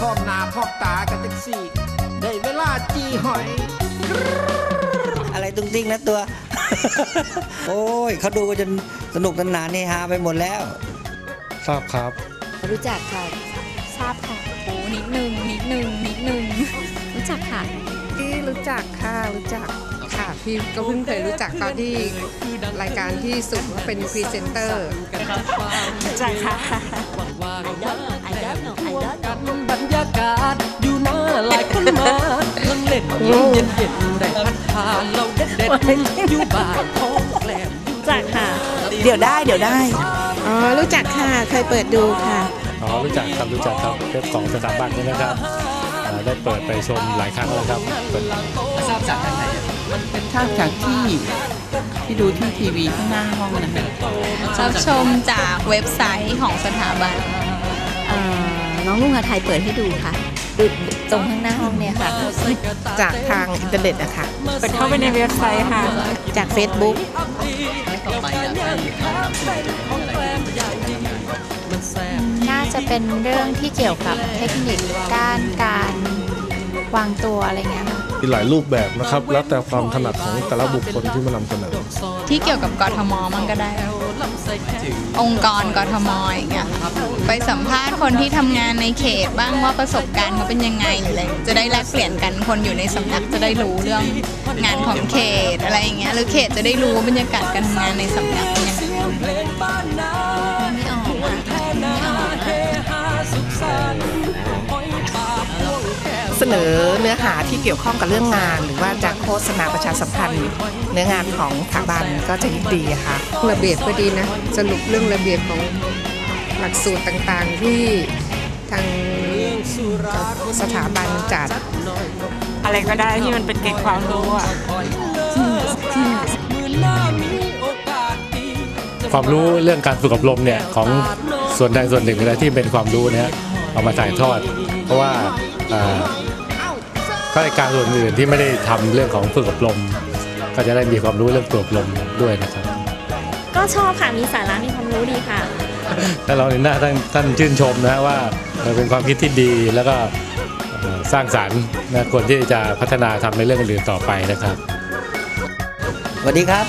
พร้อมหน้าพร้อมตากันจังสี่ ได้เวลาจีหอย อะไรตุ้งติ้งนะตัว โอ้ยเขาดูกันจนสนุกสนานนี่ฮาไปหมดแล้ว ทราบครับ รู้จักค่ะ ทราบค่ะโอ้นิดนึง นิดนึง นิดนึง รู้จักค่ะที่รู้จักค่ะ รู้จักค่ะ พี่ก็เพิ่งเคยรู้จักตอนที่รายการที่สุดว่าเป็นพรีเซนเตอร์รู้จักค่ะ มานั่งเล่นเย็นเย็นเย็นได้พัดพาเราเด็ดเด็ดอยู่บ้านท้องแกลมจักค่ะ เดี๋ยวได้เดี๋ยวได้ อ๋อ รู้จักค่ะ เคยเปิดดูค่ะ อ๋อ รู้จักครับ รู้จักครับเว็บของสถาบันนี้นะครับอ่าได้เปิดไปชมหลายครั้งแล้วครับเปิดทราบจากไหนเป็นที่ที่ดูที่ทีวีข้างหน้าห้องนะคะรับชมจากเว็บไซต์ของสถาบันอ่อน้องลุงอาไทยเปิดให้ดูค่ะ ตรงข้างหน้าห้องเนี่ยค่ะ จากทางอินเทอร์เน็ตอะค่ะเปิดเข้าไปในเว็บไซต์ค่ะ จาก Facebook น่าจะเป็นเรื่องที่เกี่ยวกับเทคนิคด้านการวางตัวอะไรเงี้ยค่ะ มีหลายรูปแบบนะครับ แล้วแต่ความถนัดของแต่ละบุคคลที่มานำเสนอ ที่เกี่ยวกับกทมมันก็ได้ องค์กรกทมอย่างเงี้ยไปสัมภาษณ์คนที่ทำงานในเขตบ้างว่าประสบการณ์เขาเป็นยังไงหรืออะไรจะได้แลกเปลี่ยนกันคนอยู่ในสำนักจะได้รู้เรื่องงานของเขตอะไรอย่างเงี้ยหรือเขตจะได้รู้ว่าบรรยากาศการทำงานในสำนักเป็นยังไงไม่ นอเนื้อหาที่เกี่ยวข้องกับเรื่องงาน หรือว่าจะโฆษณาประชาสัมพันธ์ เนื้องานของสถาบันก็จะยิ่งดีอะค่ะระเบียบก็ดีนะสรุปเรื่องระเบียบของหลักสูตรต่างๆที่ทางสถาบันจัด อะไรก็ได้ที่มันเป็นเกร็ดความรู้อะความรู้เรื่องการฝึกอบรมเนี่ยของส่วนใดส่วนหนึ่งนะที่เป็นความรู้เนะเอามาถ่ายทอด เพราะว่าอ่า ข้าราชการส่วนอื่นที่ไม่ได้ทำเรื่องของฝึกอบรม ก็จะได้มีความรู้เรื่องฝึกอบรมด้วยนะครับ ก็ชอบค่ะมีสาระมีความรู้ดีค่ะถ้าเราเห็นหน้าท่านท่านชื่นชมนะว่าเออเป็นความคิดที่ดีแล้วก็เอ่อสร้างสรรค์นะควรที่จะพัฒนาทำในเรื่องอื่นๆต่อไปนะครับสวัสดีครับ